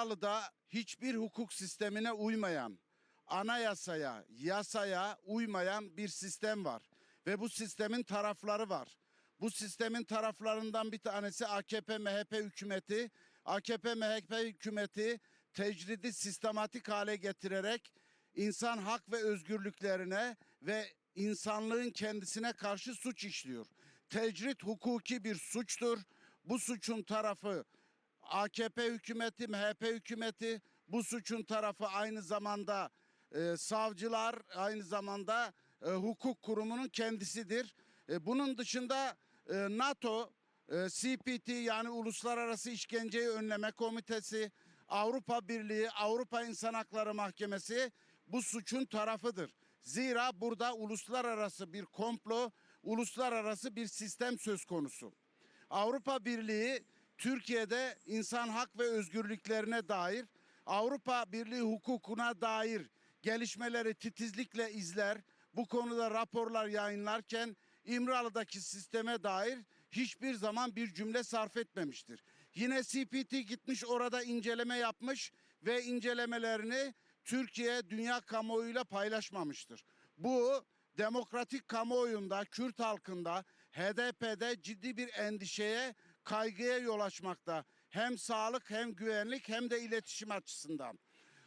İmralı'da hiçbir hukuk sistemine uymayan, anayasaya, yasaya uymayan bir sistem var. Ve bu sistemin tarafları var. Bu sistemin taraflarından bir tanesi AKP MHP hükümeti. AKP MHP hükümeti tecridi sistematik hale getirerek insan hak ve özgürlüklerine ve insanlığın kendisine karşı suç işliyor. Tecrit hukuki bir suçtur. Bu suçun tarafı AKP hükümeti, MHP hükümeti, bu suçun tarafı aynı zamanda e, savcılar, aynı zamanda e, hukuk kurumunun kendisidir. E, bunun dışında e, NATO, e, CPT yani Uluslararası İşkenceyi Önleme Komitesi, Avrupa Birliği, Avrupa İnsan Hakları Mahkemesi bu suçun tarafıdır. Zira burada uluslararası bir komplo, uluslararası bir sistem söz konusu. Avrupa Birliği Türkiye'de insan hak ve özgürlüklerine dair Avrupa Birliği hukukuna dair gelişmeleri titizlikle izler. Bu konuda raporlar yayınlarken İmralı'daki sisteme dair hiçbir zaman bir cümle sarf etmemiştir. Yine CPT gitmiş orada inceleme yapmış ve incelemelerini Türkiye dünya kamuoyuyla paylaşmamıştır. Bu demokratik kamuoyunda, Kürt halkında, HDP'de ciddi bir endişeye, kaygıya yol açmakta. Hem sağlık hem güvenlik hem de iletişim açısından.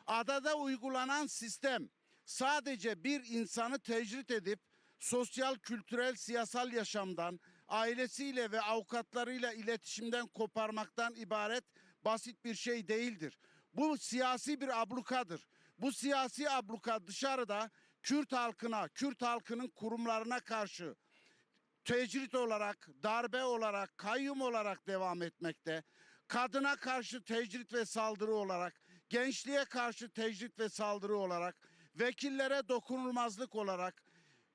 Adada uygulanan sistem sadece bir insanı tecrit edip sosyal, kültürel, siyasal yaşamdan, ailesiyle ve avukatlarıyla iletişimden koparmaktan ibaret basit bir şey değildir. Bu siyasi bir ablukadır. Bu siyasi abluka dışarıda Kürt halkına, Kürt halkının kurumlarına karşı tecrit olarak, darbe olarak, kayyum olarak devam etmekte. Kadına karşı tecrit ve saldırı olarak, gençliğe karşı tecrit ve saldırı olarak, vekillere dokunulmazlık olarak,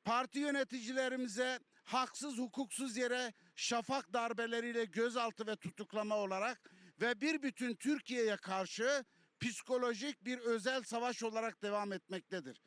parti yöneticilerimize haksız hukuksuz yere şafak darbeleriyle gözaltı ve tutuklama olarak ve bir bütün Türkiye'ye karşı psikolojik bir özel savaş olarak devam etmektedir.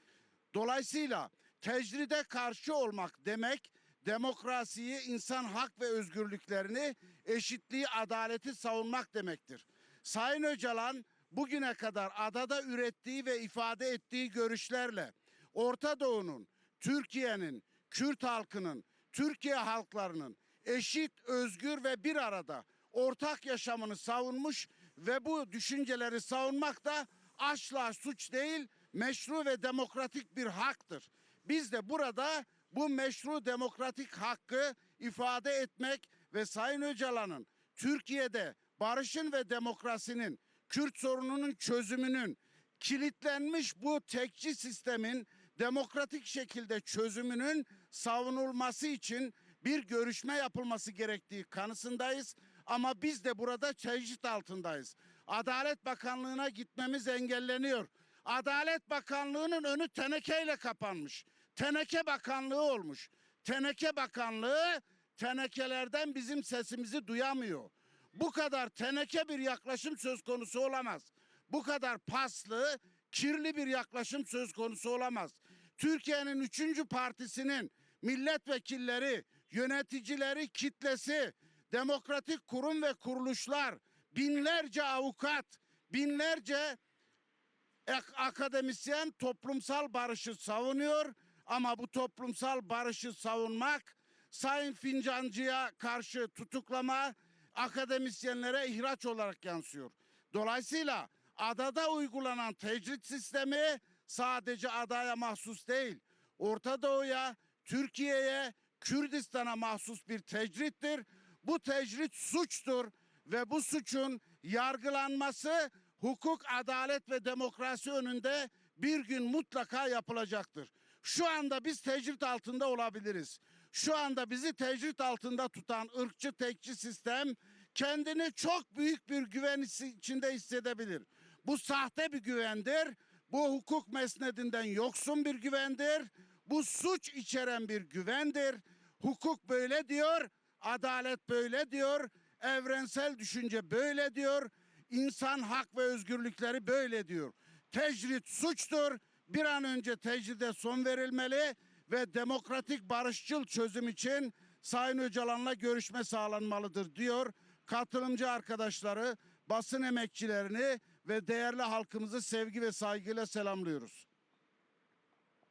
Dolayısıyla tecride karşı olmak demek demokrasiyi, insan hak ve özgürlüklerini, eşitliği, adaleti savunmak demektir. Sayın Öcalan bugüne kadar adada ürettiği ve ifade ettiği görüşlerle Orta Doğu'nun, Türkiye'nin, Kürt halkının, Türkiye halklarının eşit, özgür ve bir arada ortak yaşamını savunmuş ve bu düşünceleri savunmak da asla suç değil, meşru ve demokratik bir haktır. Biz de burada bu meşru demokratik hakkı ifade etmek ve Sayın Öcalan'ın Türkiye'de barışın ve demokrasinin, Kürt sorununun çözümünün kilitlenmiş bu tekçi sistemin demokratik şekilde çözümünün savunulması için bir görüşme yapılması gerektiği kanısındayız. Ama biz de burada tecrit altındayız. Adalet Bakanlığı'na gitmemiz engelleniyor. Adalet Bakanlığı'nın önü tenekeyle kapanmış. Teneke Bakanlığı olmuş. Teneke Bakanlığı tenekelerden bizim sesimizi duyamıyor. Bu kadar teneke bir yaklaşım söz konusu olamaz. Bu kadar paslı, kirli bir yaklaşım söz konusu olamaz. Türkiye'nin üçüncü partisinin milletvekilleri, yöneticileri, kitlesi, demokratik kurum ve kuruluşlar, binlerce avukat, binlerce akademisyen toplumsal barışı savunuyor ama bu toplumsal barışı savunmak Sayın Fincancı'ya karşı tutuklama akademisyenlere ihraç olarak yansıyor. Dolayısıyla adada uygulanan tecrit sistemi sadece adaya mahsus değil. Orta Doğu'ya, Türkiye'ye, Kürdistan'a mahsus bir tecrittir. Bu tecrit suçtur ve bu suçun yargılanması hukuk, adalet ve demokrasi önünde bir gün mutlaka yapılacaktır. Şu anda biz tecrit altında olabiliriz. Şu anda bizi tecrit altında tutan ırkçı tekçi sistem kendini çok büyük bir güven içinde hissedebilir. Bu sahte bir güvendir. Bu hukuk mesnedinden yoksun bir güvendir. Bu suç içeren bir güvendir. Hukuk böyle diyor, adalet böyle diyor, evrensel düşünce böyle diyor, insan hak ve özgürlükleri böyle diyor. Tecrit suçtur. Bir an önce tecride son verilmeli ve demokratik barışçıl çözüm için Sayın Öcalan'la görüşme sağlanmalıdır diyor. Katılımcı arkadaşları, basın emekçilerini ve değerli halkımızı sevgi ve saygıyla selamlıyoruz.